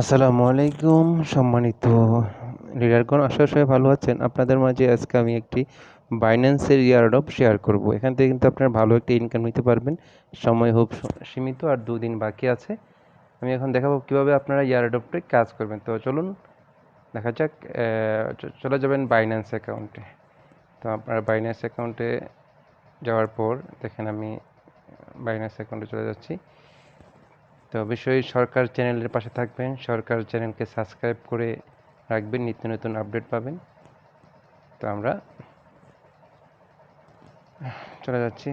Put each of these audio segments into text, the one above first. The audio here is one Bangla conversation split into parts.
আসসালামু আলাইকুম, সম্মানিত লিডারগণ আশা সবাই ভালো আছেন। আপনাদের মাঝে আজকে আমি একটি বাইন্যান্সের ইয়ার ইয়ারডপ শেয়ার করব। এখান থেকে কিন্তু আপনারা ভালো একটা ইনকাম নিতে পারবেন। সময় হোক, সীমিত আর দুদিন বাকি আছে। আমি এখন দেখাবো কীভাবে আপনারা ইয়ার ইয়ারডপটি কাজ করবেন। তো চলুন, দেখা যাক চলে যাবেন বাইন্যান্স অ্যাকাউন্টে তো আপনারা বাইন্যান্স অ্যাকাউন্টে যাওয়ার পর দেখেন আমি বাইন্যান্স অ্যাকাউন্টে চলে যাচ্ছি। তো অবশ্যই সরকার চ্যানেলের পাশে থাকবেন। সরকার চ্যানেলকে সাবস্ক্রাইব করে রাখবেন। নিত্য নতুন আপডেট পাবেন। তো আমরা চলে যাচ্ছি।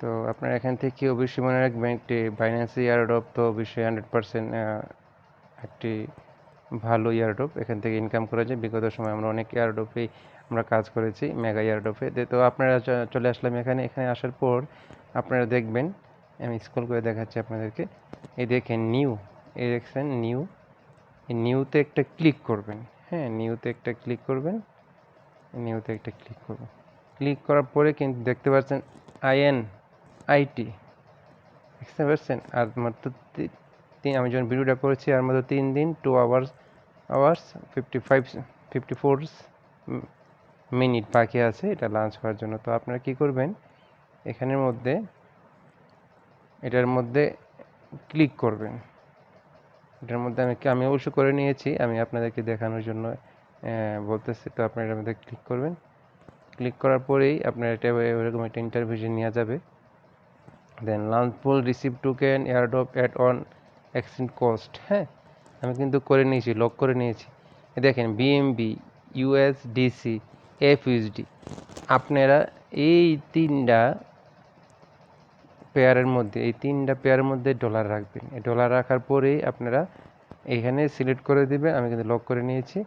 তো আপনারা এখান থেকে অবশ্যই মনে রাখবেন একটি বাইন্যান্স ইয়ারডপ তো অবশ্যই হান্ড্রেড পার্সেন্ট একটি ভালো ইয়ারডপ এখান থেকে ইনকাম করা যায়। বিগত সময় আমরা অনেক ইয়ারডপেই আমরা কাজ করেছি মেগা ইয়ারডপে তো আপনারা চলে আসলাম এখানে। এখানে আসার পর আপনারা দেখবেন আমি স্কুল করে দেখাচ্ছি আপনাদেরকে। এই দেখেন নিউ এই দেখছেন নিউ এই নিউতে একটা ক্লিক করবেন। হ্যাঁ নিউতে একটা ক্লিক করবেন। নিউতে একটা ক্লিক করবেন। ক্লিক করার পরে কিন্তু দেখতে পাচ্ছেন আইএন আইটি দেখতে পাচ্ছেন আর মাত্র তিন আমি যখন ভিডিওটা করেছি, আর মাত্র তিন দিন two hours hours fifty five fifty four minute বাকি আছে, এটা লাঞ্চ হওয়ার জন্য। তো আপনারা কি করবেন? এখানের মধ্যে এটার মধ্যে ক্লিক করবেন। এটার মধ্যে আমি আমি অবশ্য করে নিয়েছি, আমি আপনাদেরকে দেখানোর জন্য বলতেছি। তো আপনার এটার মধ্যে ক্লিক করবেন। ক্লিক করার পরেই আপনার এটা এরকম একটা ইন্টারভিউ নেওয়া যাবে। Then launchpool receive token airdrop add on exchange cost হ্যাঁ আমি কিন্তু করে নিয়েছি লক করে নিয়েছি। দেখেন বিএমবি ইউএসডিসি এফইউএসডি আপনারা এই তিনটা পেয়ারের মধ্যে, এই তিনটা পেয়ারের মধ্যে ডলার রাখবেন। এই ডলার রাখার পরেই আপনারা এখানে সিলেক্ট করে দিবেন, আমি কিন্তু লক করে নিয়েছি।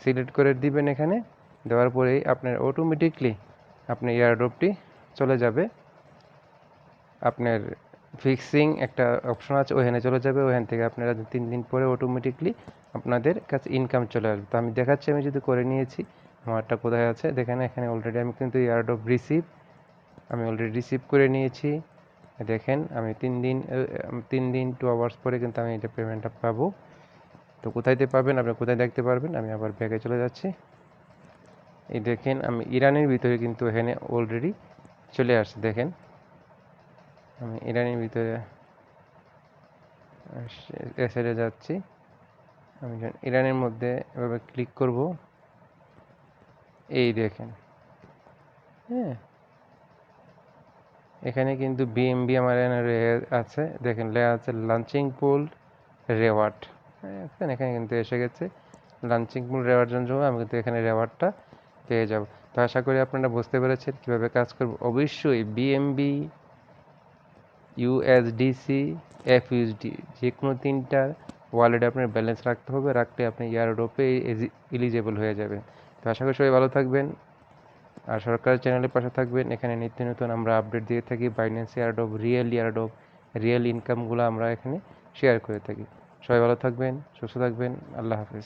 সিলেক্ট করে দিবেন এখানে, দেওয়ার পরেই আপনার অটোমেটিকলি আপনার এয়ারড্রপটি চলে যাবে। আপনার ফিক্সিং একটা অপশন আছে ওখানে চলে যাবে। ওখান থেকে আপনারা তিন দিন পরে অটোমেটিকলি আপনাদের কাছে ইনকাম চলে আসবে। তো আমি দেখাচ্ছি, আমি যদি করে নিয়েছি, আমারটা কোথায় আছে? দেখেন, এখানে অলরেডি আমি কিন্তু এয়ারড্রপ রিসিভ আমি অলরেডি রিসিভ করে নিয়েছি। দেখেন, আমি তিন দিন তিন দিন টু আওয়ার্স পরে কিন্তু আমি এটা পেমেন্টটা পাবো। তো কোথায় পাবেন? আপনি কোথায় দেখতে পারবেন? আমি আবার ব্যাগে চলে যাচ্ছি। এই দেখেন, আমি ইরানের ভিতরে কিন্তু এখানে অলরেডি চলে আসছে, দেখেন। আমি ইরানের ভিতরে এসে যাচ্ছি। আমি ইরানের মধ্যে এভাবে ক্লিক করব, এই দেখেন হ্যাঁ। এখানে কিন্তু বিএমবি আমার আছে। দেখেন লেখা আছে লাঞ্চিং পুল রেওয়ার্ড হ্যাঁ এখানে কিন্তু এসে গেছে। লাঞ্চিং পুল রেওয়ার্ড জন্য আমি কিন্তু এখানে রেওয়ার্ডটা পেয়ে যাব। তো আশা করি আপনারা বুঝতে পেরেছেন কীভাবে কাজ করব। অবশ্যই বিএমবি ইউএসডিসি এফইউএসডি যে কোনো তিনটার ওয়ালেটে আপনার ব্যালেন্স রাখতে হবে। রাখলে আপনি ইয়ার ইয়ারডোপে এলিজেবল হয়ে যাবেন। তো আশা করি সবাই ভালো থাকবেন। আর সরকারি চ্যানেলের পাশে থাকবেন। এখানে নিত্য নতুন আমরা আপডেট দিয়ে থাকি। Binance airdrop real airdrop real ইনকামগুলো আমরা এখানে শেয়ার করে থাকি। সবাই ভালো থাকবেন, সুস্থ থাকবেন। আল্লাহ হাফেজ।